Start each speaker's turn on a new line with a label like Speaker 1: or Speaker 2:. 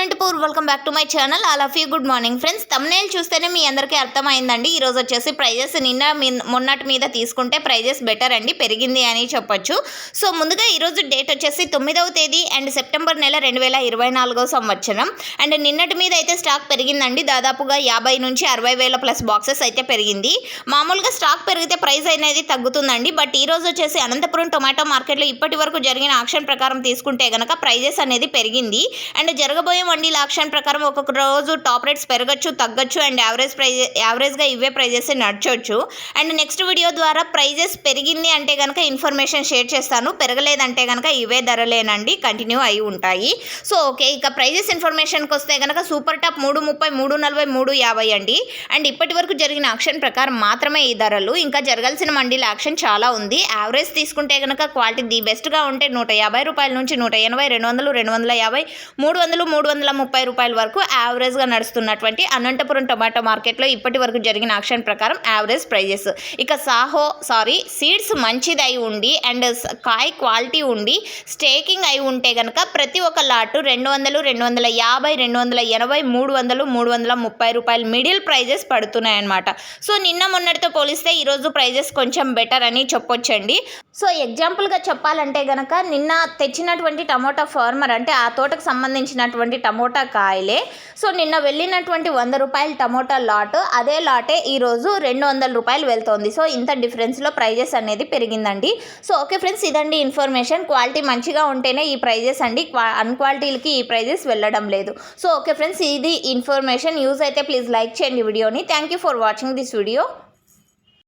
Speaker 1: Anantapur welcome back to my channel all of you good morning friends thumbnail చూస్తేనే మీ అందరికీ అర్థమైందండి. ఈ రోజు వచ్చేసి ప్రైజెస్ నిన్న మొన్నటి మీద తీసుకుంటే ప్రైజెస్ బెటర్ అండి పెరిగింది అని చెప్పొచ్చు. సో ముందుగా ఈరోజు డేట్ వచ్చేసి తొమ్మిదవ తేదీ అండ్ సెప్టెంబర్ నెల రెండు వేల ఇరవై నాలుగో సంవత్సరం. అండ్ నిన్నటి మీద అయితే స్టాక్ పెరిగిందండి. దాదాపుగా యాభై నుంచి అరవై వేల ప్లస్ బాక్సెస్ అయితే పెరిగింది. మామూలుగా స్టాక్ పెరిగితే ప్రైస్ అనేది తగ్గుతుందండి. బట్ ఈరోజు వచ్చేసి అనంతపురం టొమాటో మార్కెట్లో ఇప్పటి వరకు జరిగిన ఆక్షన్ ప్రకారం తీసుకుంటే గనక ప్రైజెస్ అనేది పెరిగింది. అండ్ జరగబోయే వండీల ఆక్షన్ ప్రకారం ఒక్కొక్క రోజు టాప్ రేట్స్ పెరగచ్చు తగ్గచ్చు అండ్ యావరేజ్ ప్రైజ్ యావరేజ్గా ఇవే ప్రైజెస్ నడచవచ్చు అండ్ నెక్స్ట్ వీడియో ద్వారా ప్రైజెస్ పెరిగింది అంటే కనుక ఇన్ఫర్మేషన్ షేర్ చేస్తాను పెరగలేదంటే కనుక ఇవే ధరలేనండి కంటిన్యూ అయి ఉంటాయి. సో ఓకే ఇక ప్రైజెస్ ఇన్ఫర్మేషన్కి వస్తే కనుక సూపర్ టాప్ మూడు ముప్పై మూడు నలభై మూడు యాభై అండి. అండ్ ఇప్పటి వరకు జరిగిన ఆక్షన్ ప్రకారం మాత్రమే ఈ ధరలు. ఇంకా జరగాల్సిన మండీల ఆక్షన్ చాలా ఉంది. యావరేజ్ తీసుకుంటే కనుక క్వాలిటీ ది బెస్ట్గా ఉంటే నూట యాభై రూపాయల నుంచి నూట ఎనభై రెండు వందలు రెండు వందల యాభై మూడు వందలు మూడు వందల వందల ముప్పై రూపాయల వరకు యావరేజ్గా నడుస్తున్నటువంటి అనంతపురం టొమాటో మార్కెట్లో ఇప్పటి వరకు జరిగిన ఆక్షన్ ప్రకారం యావరేజ్ ప్రైజెస్. ఇక సాహో సారీ సీడ్స్ మంచిది అయి ఉండి అండ్ కాయ క్వాలిటీ ఉండి స్టేకింగ్ అయి ఉంటే కనుక ప్రతి ఒక్క లాటు రెండు వందలు రెండు వందల యాభై రెండు వందల ఎనభై మూడు వందలు మూడు వందల ముప్పై రూపాయలు మిడిల్ ప్రైజెస్ పడుతున్నాయి అన్నమాట సో నిన్న మొన్నటితో పోలిస్తే ఈరోజు ప్రైజెస్ కొంచెం బెటర్ అని చెప్పొచ్చండి. సో ఎగ్జాంపుల్గా చెప్పాలంటే కనుక నిన్న తెచ్చినటువంటి టమోటా ఫార్మర్ అంటే ఆ తోటకు సంబంధించినటువంటి టమోటా కాయలే. సో నిన్న వెళ్ళినటువంటి వంద రూపాయల టమోటా లాట్ అదే లాటే ఈరోజు రెండు వందల రూపాయలు వెళ్తోంది. సో ఇంత డిఫరెన్స్లో ప్రైజెస్ అనేది పెరిగిందండి. సో ఓకే ఫ్రెండ్స్ ఇదండి ఇన్ఫర్మేషన్. క్వాలిటీ మంచిగా ఉంటేనే ఈ ప్రైజెస్ అండి. అన్క్వాలిటీలకి ఈ ప్రైజెస్ వెళ్ళడం లేదు. సో ఓకే ఫ్రెండ్స్ ఇది ఇన్ఫర్మేషన్. యూజ్ అయితే ప్లీజ్ లైక్ చేయండి వీడియోని. Thank you for watching this video.